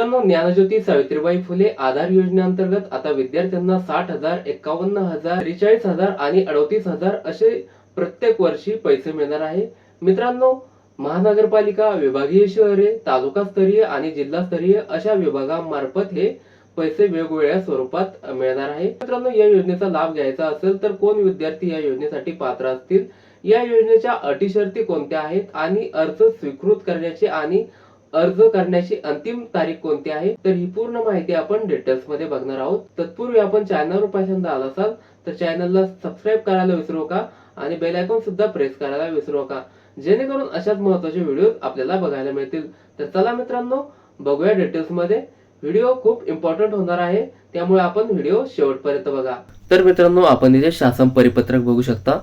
मित्रांनो ज्ञानज्योती सावित्रीबाई फुले आधार योजनेअंतर्गत आता विद्यार्थ्यांना साठ हजार एकावन्न हजार त्रेचाळीस हजार आणि अडतीस हजार असे प्रत्येक वर्षी पैसे मिळणार आहे. मित्रांनो महानगरपालिका विभागीय शहरे तालुकास्तरीय आणि जिल्हास्तरीय अशा विभागामार्फत हे पैसे वेगवेगळ्या स्वरूपात मिळणार आहे. मित्रांनो या योजनेचा लाभ घ्यायचा असेल तर कोण विद्यार्थी या योजनेसाठी पात्र असतील? या योजनेच्या अटी शर्ती कोणत्या आहेत? आणि अर्ज स्वीकृत करण्याचे आणि अर्ज करण्याची अंतिम तारीख कोणती आहे तर ही पूर्ण माहिती आपण डिटेल्समध्ये बघणार आहोत. तत्पूर्वी आपण चॅनलवर पहिल्यांदा आला असाल तर चॅनलला सबस्क्राईब करायला विसरू नका आणि बेल आयकॉन सुद्धा प्रेस करायला विसरू नका. जेणेकरून अशाच महत्त्वाचे व्हिडिओ आपल्याला बघायला मिळतील. तर चला मित्रांनो बघूया डिटेल्समध्ये. व्हिडिओ खूप इम्पॉर्टंट होणार आहे त्यामुळे आपण व्हिडिओ शेवटपर्यंत बघा. तर मित्रांनो आपण इथे शासन परिपत्रक बघू शकता.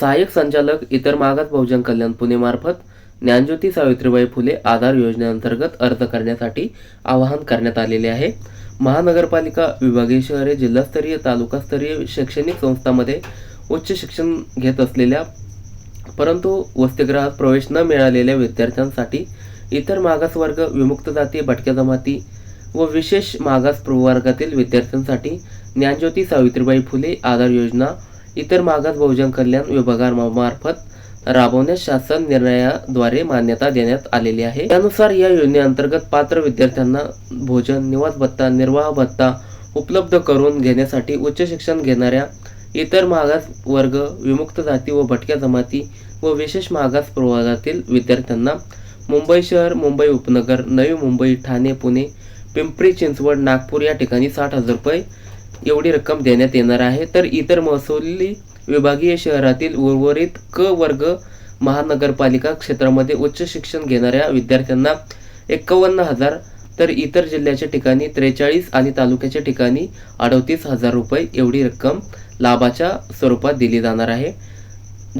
सहाय्यक संचालक इतर मागास बहुजन कल्याण पुणे मार्फत ज्ञानज्योती सावित्रीबाई फुले आधार योजनेअंतर्गत अर्ज करण्यासाठी आवाहन करण्यात आलेले आहे. महानगरपालिका विभागीय शहरे जिल्हास्तरीय तालुकास्तरीय शैक्षणिक संस्थांमध्ये उच्च शिक्षण घेत असलेल्या परंतु वसतिगृहात प्रवेश न मिळालेल्या विद्यार्थ्यांसाठी इतर मागासवर्ग विमुक्त जाती भटक्या जमाती व विशेष मागास प्रवर्गातील विद्यार्थ्यांसाठी ज्ञानज्योती सावित्रीबाई फुले आधार योजना इतर मागास बहुजन कल्याण विभागामार्फत राबवण्यास शासन निर्णयाद्वारे मान्यता देण्यात आलेली आहे. त्यानुसार या योजनेअंतर्गत पात्र विद्यार्थ्यांना भोजन निवास भत्ता निर्वाह भत्ता उपलब्ध करून घेण्यासाठी उच्च शिक्षण घेणाऱ्या इतर मागास वर्ग विमुक्त जाती व भटक्या जमाती व विशेष मागास प्रवर्गातील विद्यार्थ्यांना मुंबई शहर मुंबई उपनगर नवी मुंबई ठाणे पुणे पिंपरी चिंचवड नागपूर या ठिकाणी साठ हजार रुपये एवढी रक्कम देण्यात येणार आहे. तर इतर महसुली विभागीय शहरातील उर्वरित क वर्ग महानगरपालिका क्षेत्रामध्ये उच्च शिक्षण घेणाऱ्या विद्यार्थ्यांना एकावन्न हजार तर इतर जिल्ह्याच्या ठिकाणी त्रेचाळीस आणि तालुक्याच्या ठिकाणी अडतीस हजार रुपये एवढी रक्कम लाभाच्या स्वरूपात दिली जाणार आहे.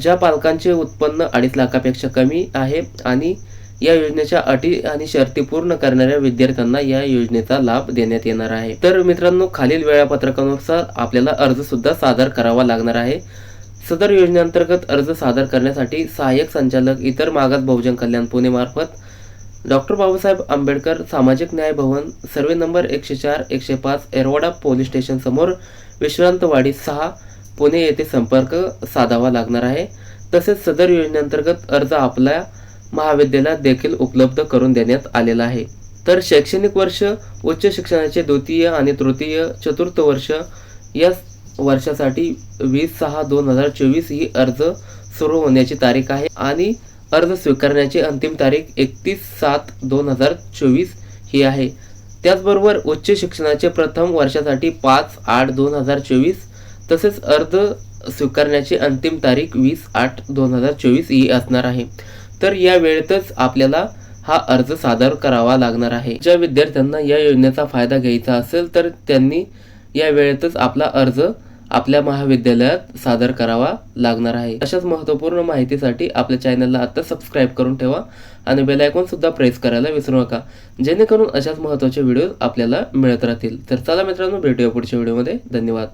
ज्या पालकांचे उत्पन्न अडीच लाखापेक्षा कमी आहे आणि या योजनेच्या अटी आणि शर्ती पूर्ण करणाऱ्या विद्यार्थ्यांना या योजनेचा लाभ देण्यात येणार आहे. तर मित्रांनो खालील वेळापत्रकानुसार आपल्याला अर्ज सुद्धा सादर करावा लागणार आहे. सदर योजनेअंतर्गत अर्ज सादर करण्यासाठी सहाय्यक संचालक इतर मागास बहुजन कल्याण पुणे मार्फत डॉक्टर बाबासाहेब आंबेडकर सामाजिक न्याय भवन सर्वे नंबर एकशे चार एकशे पाच एरवाडा पोलीस स्टेशन समोर विश्रांतवाडी सहा पुणे येथे संपर्क साधावा लागणार आहे. तसेच सदर योजनेअंतर्गत अर्ज आपल्या महाविद्यालयात देखील उपलब्ध करून देण्यात आलेला आहे. तर शैक्षणिक वर्ष उच्च शिक्षणाचे द्वितीय आणि तृतीय चतुर्थ वर्ष या वर्षासाठी वीस सहा दोन हजार चोवीस ही अर्ज सुरू होण्याची तारीख आहे आणि अर्ज स्वीकारण्याची अंतिम तारीख एकतीस सात दोन हजार चोवीस ही आहे. त्याचबरोबर उच्च शिक्षणाचे प्रथम वर्षासाठी पाच आठ दोन हजार चोवीस तसेच अर्ज स्वीकारण्याची अंतिम तारीख वीस आठ दोन हजार चोवीस ही असणार आहे. तर या वेळेतच आपल्याला हा अर्ज सादर करावा लागणार आहे. ज्या विद्यार्थ्यांना या योजनेचा फायदा घ्यायचा असेल तर त्यांनी या वेळेतच आपला अर्ज आपल्या महाविद्यालयात सादर करावा लागणार आहे. अशाच महत्त्वपूर्ण माहितीसाठी आपल्या चॅनलला आता सबस्क्राईब करून ठेवा आणि बेल सुद्धा प्रेस करायला विसरू नका जेणेकरून अशाच महत्त्वाचे व्हिडिओ आपल्याला मिळत राहतील. तर चला मित्रांनो भेटूया पुढच्या व्हिडिओमध्ये. धन्यवाद.